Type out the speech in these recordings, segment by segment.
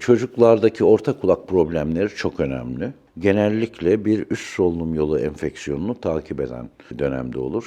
Çocuklardaki orta kulak problemleri çok önemli. Genellikle bir üst solunum yolu enfeksiyonunu takip eden dönemde olur.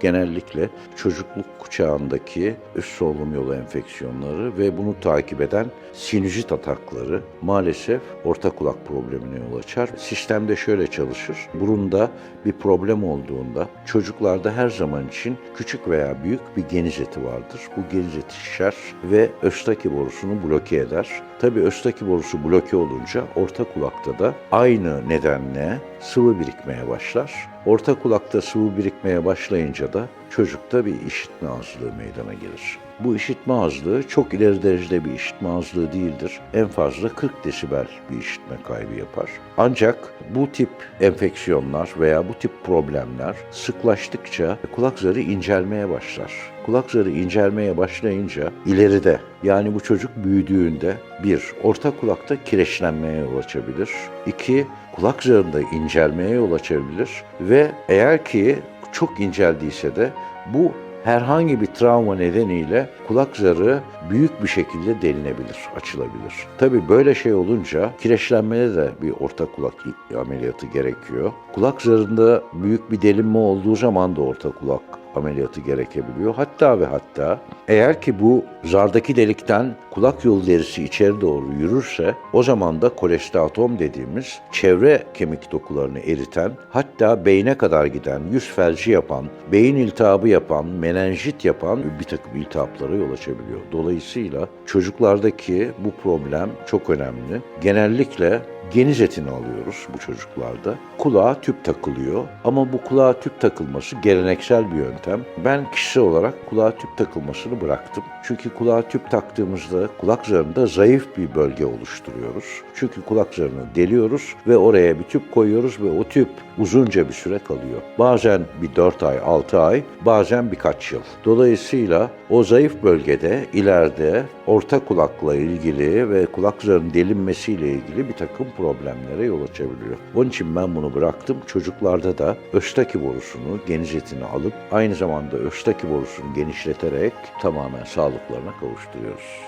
Genellikle çocukluk çağındaki üst solunum yolu enfeksiyonları ve bunu takip eden sinüzit atakları maalesef orta kulak problemine yol açar. Sistemde şöyle çalışır. Burunda bir problem olduğunda çocuklarda her zaman için küçük veya büyük bir geniz eti vardır. Bu geniz eti şişer ve östaki borusunu bloke eder. Tabii östaki borusu bloke olunca orta kulakta da aynı nedenle sıvı birikmeye başlar. Orta kulakta sıvı birikmeye başlayınca da çocukta bir işitme azlığı meydana gelir. Bu işitme azlığı çok ileri derecede bir işitme azlığı değildir. En fazla 40 desibel bir işitme kaybı yapar. Ancak bu tip enfeksiyonlar veya bu tip problemler sıklaştıkça kulak zarı incelmeye başlar. Kulak zarı incelmeye başlayınca ileride yani bu çocuk büyüdüğünde bir orta kulakta kireçlenmeye yol açabilir. İki kulak zarında incelmeye yol açabilir ve eğer ki çok inceldiyse de bu herhangi bir travma nedeniyle kulak zarı büyük bir şekilde delinebilir, açılabilir. Tabii böyle şey olunca kireçlenmede de bir orta kulak ameliyatı gerekiyor. Kulak zarında büyük bir delinme olduğu zaman da orta kulak ameliyatı gerekebiliyor. Hatta ve hatta eğer ki bu zardaki delikten kulak yolu derisi içeri doğru yürürse o zaman da kolestatom dediğimiz çevre kemik dokularını eriten hatta beyne kadar giden yüz felci yapan, beyin iltihabı yapan, menenjit yapan bir takım iltihaplara yol açabiliyor. Dolayısıyla çocuklardaki bu problem çok önemli. Genellikle geniz etini alıyoruz bu çocuklarda. Kulağa tüp takılıyor ama bu kulağa tüp takılması geleneksel bir yöntem. Ben kişisel olarak kulağa tüp takılmasını bıraktım. Çünkü kulağa tüp taktığımızda kulak zarında zayıf bir bölge oluşturuyoruz. Çünkü kulak zarını deliyoruz ve oraya bir tüp koyuyoruz ve o tüp uzunca bir süre kalıyor. Bazen bir 4 ay, 6 ay, bazen birkaç yıl. Dolayısıyla o zayıf bölgede ileride orta kulakla ilgili ve kulak zarının delinmesiyle ilgili bir takım problemlere yol açabiliyor. Onun için ben bunu bıraktım. Çocuklarda da östaki borusunu, geniz etini alıp aynı zamanda östaki borusunu genişleterek tamamen sağlıklarına kavuşturuyoruz.